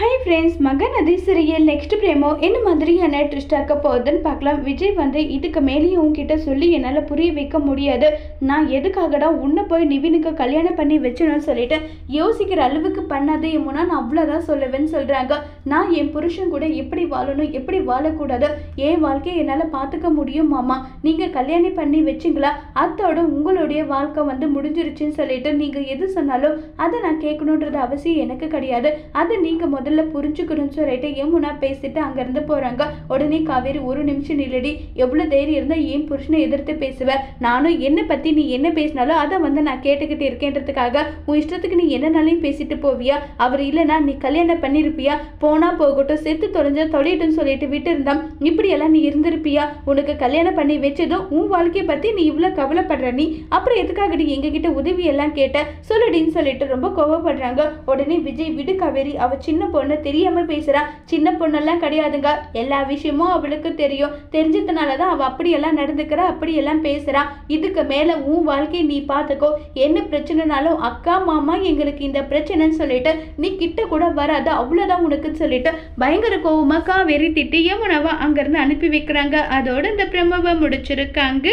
Hi friends Mahanadi serial next promo என்ன மாதிரியான twist ஆக்க போகுதுன்னு பார்க்கலாம். விஜய் வந்து இதுக்கு மேலேயும் உங்ககிட்ட சொல்லி என்னால் புரிய வைக்க முடியாது. நான் எதுக்காகடா உன்னை போய் நிவினுக்கு கல்யாணம் பண்ணி வச்சணும்னு சொல்லிட்டு யோசிக்கிற அளவுக்கு பண்ணாதே எம்முனா நான் அவ்வளோதான் சொல்லுவேன்னு சொல்கிறாங்க நான் என் புருஷன் கூட எப்படி வாழணும் எப்படி வாழக்கூடாது? என் வாழ்க்கையை என்னால் பார்த்துக்க முடியும் மாமா. நீங்கள் கல்யாணம் பண்ணி வச்சிங்களா? அத்தோட உங்களுடைய வாழ்க்கை வந்து முடிஞ்சிருச்சுன்னு சொல்லிட்டு நீங்கள் எது சொன்னாலும் அதை நான் கேட்கணுன்றது அவசியம் எனக்கு கிடையாது. அதை நீங்கள் முதல்ல புரிஞ்சுக்கணும்னு சொல்லிட்டு யமுனா பேசிட்டு அங்கேருந்து போகிறாங்க உடனே காவேரி ஒரு நிமிஷம் நில்லடி. எவ்வளோ தைரியம் இருந்தால் ஏன் புருஷனை எதிர்த்து பேசுவேன் நானும் என்னை பற்றி நீ என்ன பேசினாலும் அதை வந்து நான் கேட்டுக்கிட்டு இருக்கேன்றதுக்காக உன் இஷ்டத்துக்கு நீ என்னனாலையும் பேசிட்டு போவியா? அவர் இல்லைனா நீ கல்யாணம் பண்ணியிருப்பியா போனால் போகட்டும் செத்து தொலைஞ்சா தொலையட்டும்னு சொல்லிட்டு விட்டு இருந்தா இப்படியெல்லாம் நீ இருந்திருப்பியா? உனக்கு கல்யாணம் பண்ணி வச்சதும் உன் வாழ்க்கையை பற்றி நீ இவ்வளோ கவலைப்படுற நீ? அப்புறம் எதுக்காக நீ எங்ககிட்ட உதவி எல்லாம் கேட்ட? சொல்லுடின்னு சொல்லிட்டு ரொம்ப கோவப்படுறாங்க. உடனே விஜய் விடு காவேரி அவ சின்ன பொண்ணு தெரியாமல் பேசுகிறா சின்ன பொண்ணெல்லாம் கிடையாதுங்க. எல்லா விஷயமும் அவளுக்கு தெரியும். தெரிஞ்சதுனால தான் அவள் அப்படியெல்லாம் நடந்துக்கிறா அப்படியெல்லாம் பேசுகிறான் இதுக்கு மேலே உன் வாழ்க்கையை நீ பார்த்துக்கோ என்ன பிரச்சனைனாலும் அக்கா மாமா எங்களுக்கு இந்த பிரச்சனைன்னு சொல்லிட்டு நீ கிட்ட கூட வராத. அவ்வளோதான் உனக்குன்னு சொல்லிட்டு பயங்கர கோவமாக காவேரி திட்டி யமுனாவை அங்கேருந்து அனுப்பி வைக்கிறாங்க. அதோட இந்த பிரம்மவை முடிச்சிருக்காங்க.